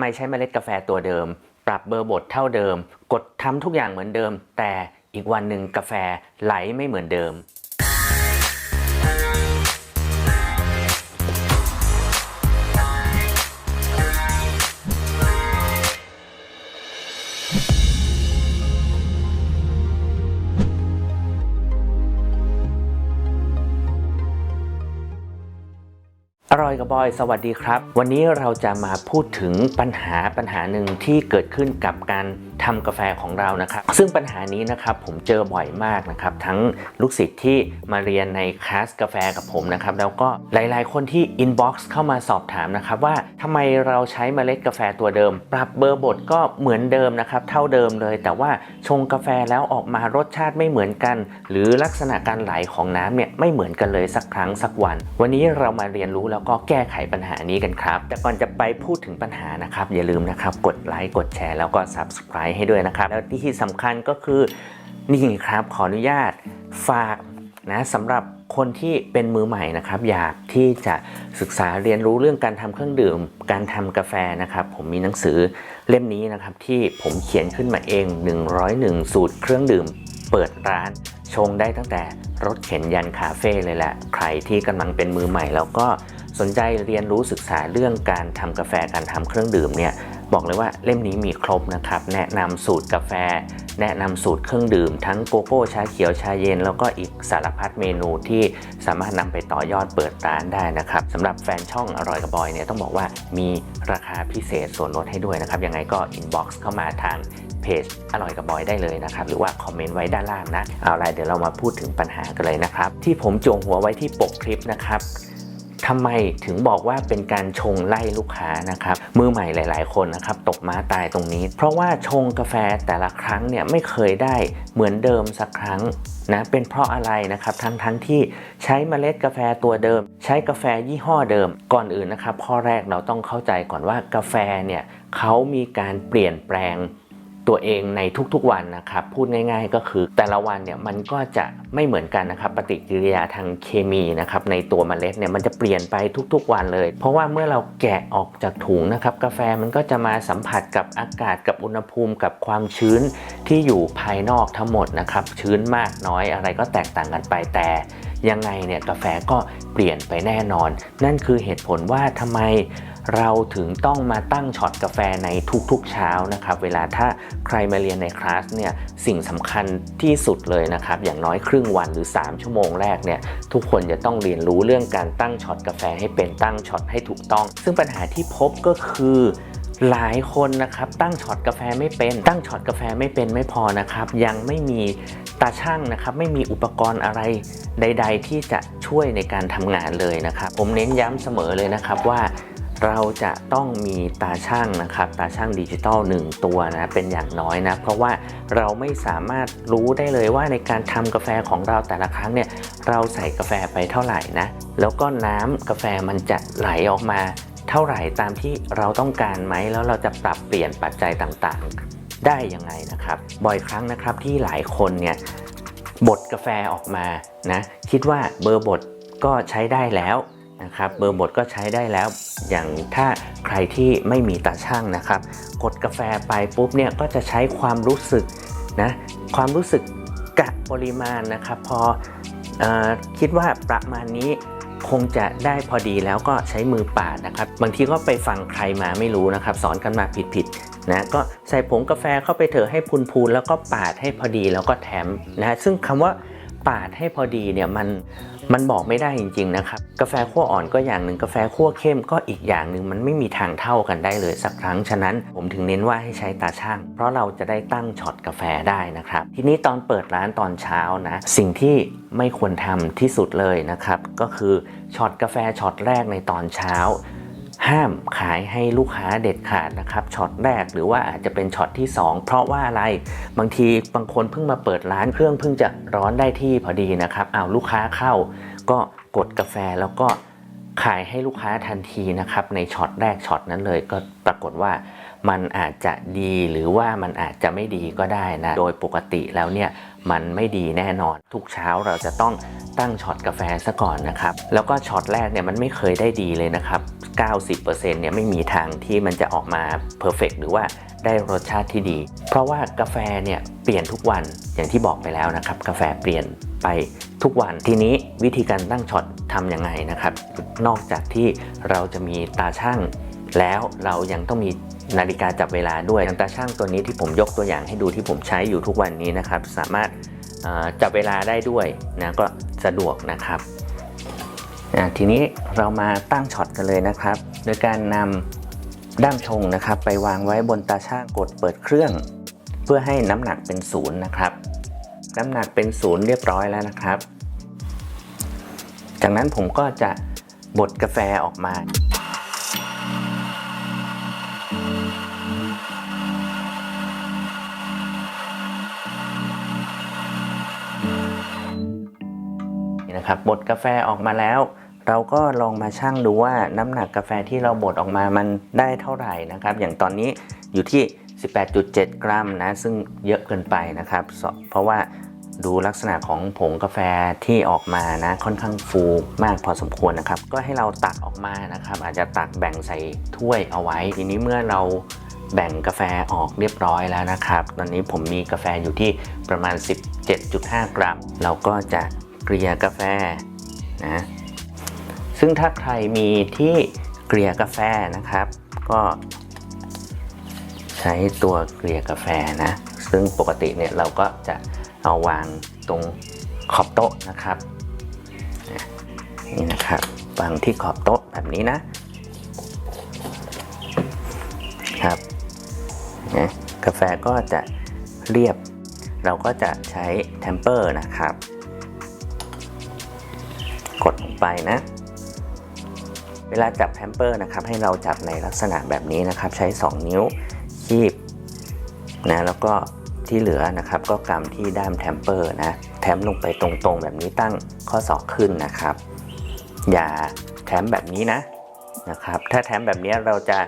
ไมใช้เมล็ดกาแฟตัวเดิม ปรับเบอร์บดเท่าเดิม กดทำทุกอย่างเหมือนเดิม แต่อีกวันหนึ่งกาแฟไหลไม่เหมือนเดิม ร่อยกับบอย สวัสดีครับ วันนี้เราจะมาพูดถึงปัญหาปัญหาหนึ่งที่เกิดขึ้นกับการทำกาแฟของเรานะครับ ซึ่งปัญหานี้นะครับผมเจอบ่อยมากนะครับ ทั้งลูกศิษย์ที่มาเรียนในคลาสกาแฟกับผมนะครับ แล้วก็หลาย ๆ คนที่อินบ็อกซ์เข้ามาสอบถามนะครับ ว่าทำไมเราใช้เมล็ดกาแฟตัวเดิม ปรับเบอร์บดก็เหมือนเดิมนะครับ เท่าเดิมเลย แต่ว่าชงกาแฟแล้วออกมารสชาติไม่เหมือนกัน หรือลักษณะการไหลของน้ำเนี่ยไม่เหมือนกันเลยสักครั้งสักวัน วันนี้เรามาเรียนรู้แล้วก็แก้ไขปัญหานี้กันครับ แต่ก่อนจะไปพูดถึงปัญหานะครับ อย่าลืมนะครับ กดไลค์กดแชร์แล้วก็ subscribe ให้ด้วยนะครับ แล้วที่สำคัญก็คือนี่ครับขออนุญาตฝากนะสำหรับคนที่เป็นมือใหม่นะครับ อยากที่จะศึกษาเรียนรู้เรื่องการทำเครื่องดื่ม การทำกาแฟนะครับ ผมมีหนังสือเล่มนี้นะครับ ที่ผมเขียนขึ้นมาเอง 101 สูตรเครื่องดื่ม เปิดร้านชงได้ตั้งแต่รถเข็นยันคาเฟ่เลยแหละ ใครที่กำลังเป็นมือใหม่แล้วก็ สนใจเรียนรู้ศึกษาเรื่องการทำกาแฟการทำเครื่องดื่มเนี่ยบอกเลยว่าเล่มนี้มีครบนะครับ แนะนำสูตรกาแฟ แนะนำสูตรเครื่องดื่ม ทั้งโกโก้ชาเขียวชาเย็น แล้วก็อีกสารพัดเมนูที่สามารถนำไปต่อยอดเปิดร้านได้นะครับสำหรับแฟนช่องอร่อยกับบอยเนี่ยต้องบอกว่ามีราคาพิเศษส่วนลดให้ด้วยนะครับ ยังไงก็อินบ็อกซ์เข้ามาทางเพจอร่อยกับบอยได้เลยนะครับ หรือว่าคอมเมนต์ไว้ด้านล่างนะ เอาละเดี๋ยวเรามาพูดถึงปัญหากันเลยนะครับ ที่ผมจงหัวไว้ที่ปกคลิปนะครับ ทำไมถึงบอกว่าเป็นการชงไล่ลูกค้านะครับมือใหม่หลาย ๆ คนนะครับตกม้าตายตรงนี้ เพราะว่าชงกาแฟแต่ละครั้งเนี่ยไม่เคยได้เหมือนเดิมสักครั้งนะเป็นเพราะอะไรนะครับทั้งทั้งที่ใช้เมล็ดกาแฟตัวเดิม ใช้กาแฟยี่ห้อเดิมก่อนอื่นนะครับข้อแรกเราต้องเข้าใจก่อนว่ากาแฟเนี่ยเขามีการเปลี่ยนแปลง ตัวเองในทุกๆวันนะครับ พูดง่าย ๆ ก็คือแต่ละวันเนี่ยมันก็จะไม่เหมือนกันนะครับปฏิกิริยาทางเคมีนะครับในตัวเมล็ดเนี่ยมันจะเปลี่ยนไปทุกๆวันเลย เพราะว่าเมื่อเราแกะออกจากถุงนะครับกาแฟมันก็จะมาสัมผัสกับอากาศกับอุณหภูมิกับความชื้นที่อยู่ภายนอกทั้งหมดนะครับชื้นมากน้อยอะไรก็แตกต่างกันไปแต่ ยังไงเนี่ยกาแฟก็เปลี่ยนไปแน่นอน นั่นคือเหตุผลว่าทำไมเราถึงต้องมาตั้งช็อตกาแฟในทุกๆเช้านะครับ เวลาถ้าใครมาเรียนในคลาสเนี่ยสิ่งสำคัญที่สุดเลยนะครับ อย่างน้อยครึ่งวันหรือ 3 ชั่วโมงแรกเนี่ยทุกคนจะต้องเรียนรู้เรื่องการตั้งช็อตกาแฟให้เป็นตั้งช็อตให้ถูกต้อง ซึ่งปัญหาที่พบก็คือ หลายคนนะครับตั้งช็อตกาแฟไม่เป็น ตั้งช็อตกาแฟไม่เป็นไม่พอนะครับ ยังไม่มีตาช่างนะครับ ไม่มีอุปกรณ์อะไรใด ๆ ที่จะช่วยในการทำงานเลยนะครับ ผมเน้นย้ำเสมอเลยนะครับว่าเราจะต้องมีตาช่างนะครับ ตาช่างดิจิตอล1ตัวนะเป็นอย่างน้อยนะ เพราะว่าเราไม่สามารถรู้ได้เลยว่าในการทำกาแฟของเราแต่ละครั้งเนี่ยเราใส่กาแฟไปเท่าไหร่นะ แล้วก็น้ำกาแฟมันจะไหลออกมา เท่าไหร่ตามที่เราต้องการไหมแล้วเราจะปรับเปลี่ยนปัจจัยต่างๆ ได้ยังไงนะครับ บ่อยครั้งนะครับที่หลายคนเนี่ยบดกาแฟออกมานะคิดว่าเบอร์บดก็ใช้ได้แล้วนะครับเบอร์บดก็ใช้ได้แล้ว อย่างถ้าใครที่ไม่มีตาช่างนะครับ กดกาแฟไปปุ๊บเนี่ยก็จะใช้ความรู้สึกนะความรู้สึกกะปริมาณนะครับ พอออคิดว่าประมาณนี้ คงจะได้พอดีแล้วก็ใช้มือปาดนะครับ บางทีก็ไปฟังใครมาไม่รู้นะครับ สอนกันมาผิดๆนะก็ใส่ผงกาแฟเข้าไปเถอะให้พูนๆแล้วก็ปาดให้พอดีแล้วก็แถมนะซึ่งคำว่าปาดให้พอดีเนี่ยมัน มันบอกไม่ได้จริงๆนะครับ กาแฟขั้วอ่อนก็อย่างหนึ่งกาแฟขั้วเข้มก็อีกอย่างหนึ่งมันไม่มีทางเท่ากันได้เลยสักครั้งฉะนั้น ผมถึงเน้นว่าให้ใช้ตาช่าง เพราะเราจะได้ตั้งช็อตกาแฟได้นะครับ ทีนี้ตอนเปิดร้านตอนเช้านะ สิ่งที่ไม่ควรทำที่สุดเลยนะครับ ก็คือช็อตกาแฟช็อตแรกในตอนเช้าห้ามขายให้ลูกค้าเด็ดขาดนะครับช็อตแรกหรือว่าอาจจะเป็นช็อตที่ 2 เพราะว่าอะไรบางทีบางคนเพิ่งมาเปิดร้านเครื่องเพิ่งจะร้อนได้ที่พอดีนะครับเอาลูกค้าเข้า ก็กดกาแฟแล้วก็ขายให้ลูกค้าทันทีนะครับ ในช็อตแรกช็อตนั้นเลยก็ปรากฏว่ามันอาจจะดีหรือว่ามันอาจจะไม่ดีก็ได้นะ โดยปกติแล้วเนี่ยมันไม่ดีแน่นอน ทุกเช้าเราจะต้องตั้งช็อตกาแฟซะก่อนนะครับ แล้วก็ช็อตแรกเนี่ยมันไม่เคยได้ดีเลยนะครับ 90%เนี่ยไม่มีทางที่มันจะออกมาเพอร์เฟกหรือว่าได้รสชาติที่ดี เพราะว่ากาแฟเนี่ยเปลี่ยนทุกวันอย่างที่บอกไปแล้วนะครับ กาแฟเปลี่ยนไป ทุกวันทีนี้วิธีการตั้งช็อตทำยังไงนะครับ นอกจากที่เราจะมีตาช่างแล้วเรายังต้องมีนาฬิกาจับเวลาด้วยอย่างตาช่างตัวนี้ที่ผมยกตัวอย่างให้ดูที่ผมใช้อยู่ทุกวันนี้นะครับ สามารถจับเวลาได้ด้วยนะก็สะดวกนะครับทีนี้เรามาตั้งช็อตกันเลยนะครับ โดยการนำด้ามชงนะครับ ไปวางไว้บนตาช่างกดเปิดเครื่อง เพื่อให้น้ำหนักเป็นศูนย์นะครับ น้ำหนักเป็นศูนย์เรียบร้อยแล้วนะครับ จากนั้นผมก็จะบดกาแฟออกมานี่นะครับบดกาแฟออกมาแล้ว เราก็ลองมาชั่งดูว่าน้ำหนักกาแฟที่เราบดออกมามันได้เท่าไหร่นะครับ อย่างตอนนี้อยู่ที่ 18.7 กรัมนะซึ่งเยอะเกินไปนะครับ เพราะว่าดูลักษณะของผงกาแฟที่ออกมานะค่อนข้างฟูมากพอสมควรนะครับ ก็ให้เราตักออกมานะครับ อาจจะตักแบ่งใส่ถ้วยเอาไว้ ทีนี้เมื่อเราแบ่งกาแฟออกเรียบร้อยแล้วนะครับ ตอนนี้ผมมีกาแฟอยู่ที่ประมาณ 17.5 กรัม เราก็จะเกลี่ยกาแฟนะซึ่งถ้าใครมีที่เกลี่ยกาแฟนะครับ ก็ ใช้ตัวเกลี่ยกาแฟนะ ซึ่งปกติเนี่ยเราก็จะเอาวางตรงขอบโต๊ะนะครับ นี่นะครับวางที่ขอบโต๊ะแบบนี้นะครับนะกาแฟก็จะเรียบ เราก็จะใช้แทมเปอร์นะครับ กดลงไปนะเวลาจับแทมเปอร์นะครับให้เราจับในลักษณะแบบนี้นะครับ ใช้ 2 นิ้ว คีบนะแล้วก็ที่เหลือนะครับก็กำที่ด้ามแทมเปอร์นะแถมลงไปตรงๆ แบบนี้ตั้งข้อศอกขึ้นนะครับ อย่าแถมแบบนี้นะนะครับ ถ้าแถมแบบนี้เราจะ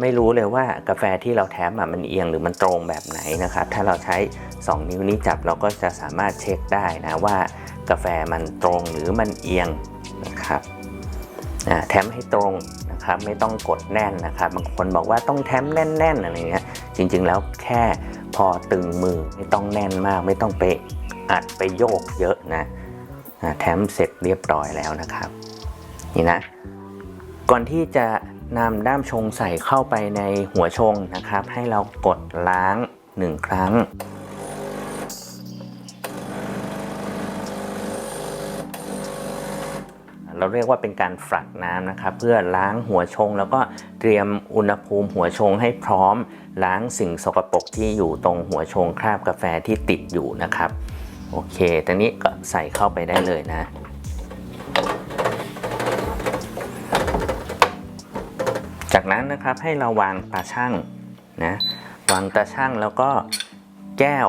ไม่รู้เลยว่ากาแฟที่เราแถมอะมันเอียงหรือมันตรงแบบไหนนะครับ ถ้าเราใช้ 2 นิ้วนี้จับเราก็จะสามารถเช็คได้นะว่ากาแฟมันตรงหรือมันเอียงนะครับแถมให้ตรง นะครับไม่ต้องกดแน่นนะครับบางคนบอกว่าต้องแถมแน่นๆอะไรเงี้ยจริงๆแล้วแค่พอตึงมือไม่ต้องแน่นมาก ไม่ต้องไปอัดไปโยกเยอะนะอ่าแถมเสร็จเรียบร้อยแล้วนะครับ นี่นะ ก่อนที่จะนำด้ามชงใส่เข้าไปในหัวชงนะครับ ให้เรากดล้างหนึ่งครั้ง เราเรียกว่าเป็นการฝักน้ำนะครับเพื่อล้างหัวชง แล้วก็เตรียมอุณหภูมิหัวชงให้พร้อม ล้างสิ่งสกปรกที่อยู่ตรงหัวชงคราบกาแฟที่ติดอยู่นะครับโอเคตอนนี้ก็ใส่เข้าไปได้เลยนะจากนั้นนะครับให้เราวางตาช่างนะวางตาช่างแล้วก็แก้ว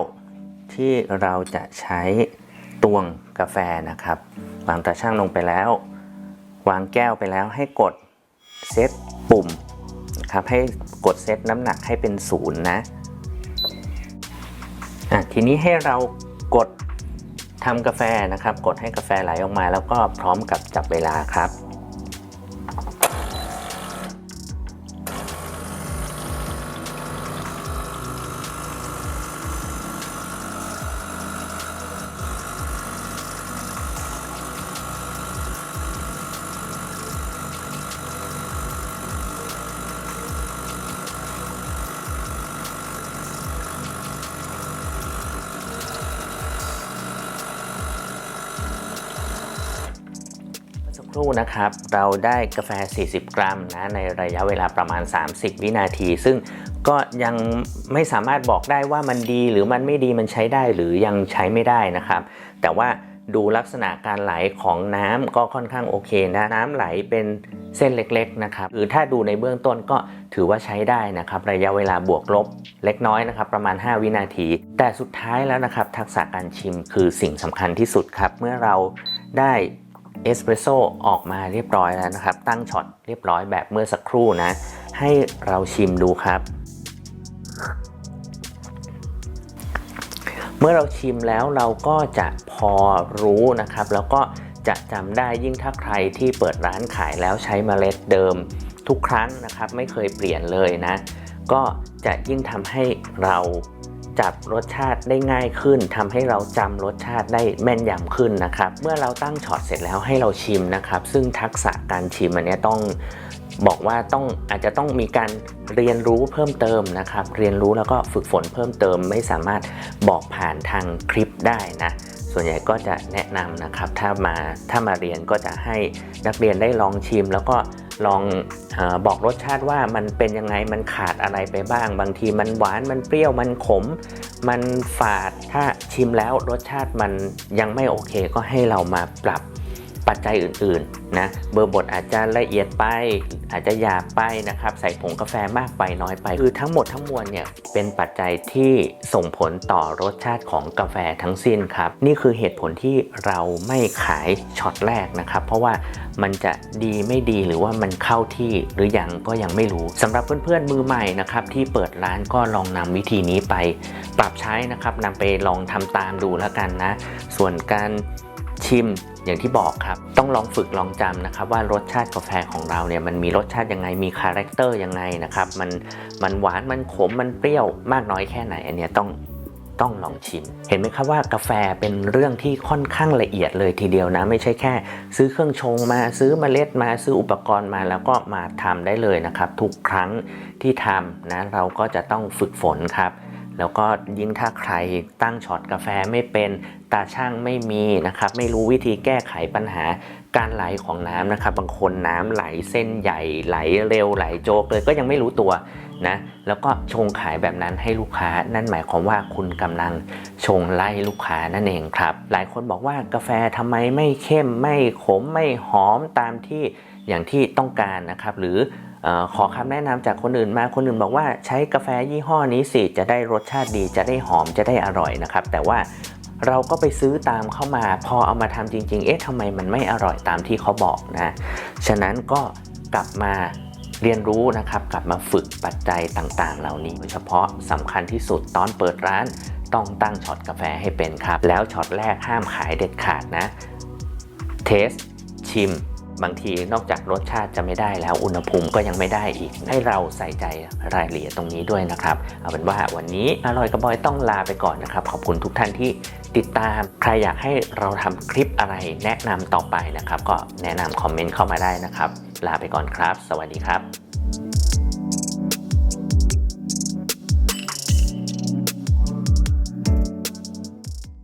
ที่เราจะใช้ตวงกาแฟนะครับ วางตาช่างลงไปแล้ว วางแก้วไปแล้วให้กดเซตปุ่มนะครับให้กดเซตน้ำหนักให้เป็นศูนย์นะอะทีนี้ให้เรากดทำกาแฟนะครับ กดให้กาแฟไหลออกมา แล้วก็พร้อมกับจับเวลาครับ รู่นะครับ เราได้กาแฟ 40 กรัมนะในระยะเวลาประมาณ 30 วินาที ซึ่งก็ยังไม่สามารถบอกได้ว่ามันดีหรือมันไม่ดีมันใช้ได้หรือยังใช้ไม่ได้นะครับ แต่ว่าดูลักษณะการไหลของน้ำก็ค่อนข้างโอเคนะน้ำไหลเป็นเส้นเล็กๆนะครับคือถ้าดูในเบื้องต้นก็ถือว่าใช้ได้นะครับ ระยะเวลาบวกลบเล็กน้อยนะครับ ประมาณ 5 วินาที แต่สุดท้ายแล้วนะครับ ทักษะการชิมคือสิ่งสำคัญที่สุดครับ เมื่อเราได้ เอสเปรสโซออกมาเรียบร้อยแล้วนะครับ ตั้งช็อตเรียบร้อยแบบเมื่อสักครู่นะ ให้เราชิมดูครับ เมื่อเราชิมแล้วเราก็จะพอรู้นะครับ แล้วก็จะจำได้ยิ่งถ้าใครที่เปิดร้านขายแล้วใช้เมล็ดเดิมทุกครั้งนะครับ ไม่เคยเปลี่ยนเลยนะ ก็ จะยิ่งทำให้เราจับรสชาติได้ง่ายขึ้นทำให้เราจำรสชาติได้แม่นยำขึ้นนะครับ เมื่อเราตั้งช็อตเสร็จแล้วให้เราชิมนะครับ ซึ่งทักษะการชิมอันนี้ต้องบอกว่าต้องอาจจะต้องมีการเรียนรู้เพิ่มเติมนะครับ เรียนรู้แล้วก็ฝึกฝนเพิ่มเติม ไม่สามารถบอกผ่านทางคลิปได้นะส่วนใหญ่ก็จะแนะนำนะครับ ถ้ามาถ้ามาเรียนก็จะให้นักเรียนได้ลองชิมแล้วก็ ลองอบอกรสชาติว่ามันเป็นยังไงมันขาดอะไรไปบ้าง บางทีมันหวานมันเปรี้ยวมันขม มันฝาดถ้าชิมแล้วรสชาติมันยังไม่โอเค ก็ให้เรามาปรับ ปัจจัยอื่นๆนะเบอร์บดอาจจะละเอียดไป อาจจะหยาบไปนะครับ ใส่ผงกาแฟมากไปน้อยไป คือทั้งหมดทั้งมวลเนี่ยเป็นปัจจัยที่ส่งผลต่อรสชาติของกาแฟทั้งสิ้นครับ นี่คือเหตุผลที่เราไม่ขายช็อตแรกนะครับ เพราะว่ามันจะดีไม่ดีหรือว่ามันเข้าที่หรือยังก็ยังไม่รู้สำหรับเพื่อนๆมือใหม่นะครับที่เปิดร้านก็ลองนำวิธีนี้ไป ปรับใช้นะครับนำไปลองทำตามดูแล้วกันนะ ส่วนการชิม อย่างที่บอกครับ ต้องลองฝึกลองจำนะครับว่ารสชาติกาแฟของเราเนี่ยมันมีรสชาติยังไงมีคาแรคเตอร์ยังไงนะครับมันมันหวานมันขมมันเปรี้ยวมากน้อยแค่ไหนอันเนี้ยต้องต้องลองชิม เห็นไหมครับว่ากาแฟเป็นเรื่องที่ค่อนข้างละเอียดเลยทีเดียวนะ ไม่ใช่แค่ ซื้อเครื่องชงมาซื้อเมล็ดมาซื้ออุปกรณ์มาแล้วก็มาทำได้เลยนะครับ ทุกครั้งที่ทำนะเราก็จะต้องฝึกฝนครับ แล้วก็ยิ่งถ้าใครตั้งช็อตกาแฟไม่เป็นตาช่างไม่มีนะครับ ไม่รู้วิธีแก้ไขปัญหาการไหลของน้ำนะครับ บางคนน้ำไหลเส้นใหญ่ไหลเร็วไหลโจกเลยก็ยังไม่รู้ตัวนะแล้วก็ชงขายแบบนั้นให้ลูกค้านั่นหมายความว่าคุณกำลังชงไล่ลูกค้านั่นเองครับ หลายคนบอกว่ากาแฟทำไมไม่เข้มไม่ขมไม่หอมตามที่อย่างที่ต้องการนะครับ หรือเออ ขอคำแนะนำจากคนอื่นมาคนอื่นบอกว่าใช้กาแฟยี่ห้อนี้สิจะได้รสชาติดีจะได้หอมจะได้อร่อยนะครับ แต่ว่าเราก็ไปซื้อตามเข้ามา พอเอามาทำจริง ๆ เอ๊ะทำไมมันไม่อร่อยตามที่เขาบอกนะฉะนั้นก็กลับมาเรียนรู้นะครับ กลับมาฝึกปัจจัยต่างๆ เหล่านี้โดยเฉพาะสำคัญที่สุดตอนเปิดร้าน ต้องตั้งช็อตกาแฟให้เป็นครับ แล้วช็อตแรกห้ามขายเด็ดขาดนะเทสชิม บางทีนอกจากรสชาติจะไม่ได้แล้วอุณหภูมิก็ยังไม่ได้อีก ให้เราใส่ใจรายละเอียดตรงนี้ด้วยนะครับ เอาเป็นว่าวันนี้อร่อยกระบอยต้องลาไปก่อนนะครับ ขอบคุณทุกท่านที่ติดตามใครอยากให้เราทำคลิปอะไรแนะนำต่อไปนะครับ ก็แนะนำคอมเมนต์เข้ามาได้นะครับ ลาไปก่อนครับ สวัสดีครับ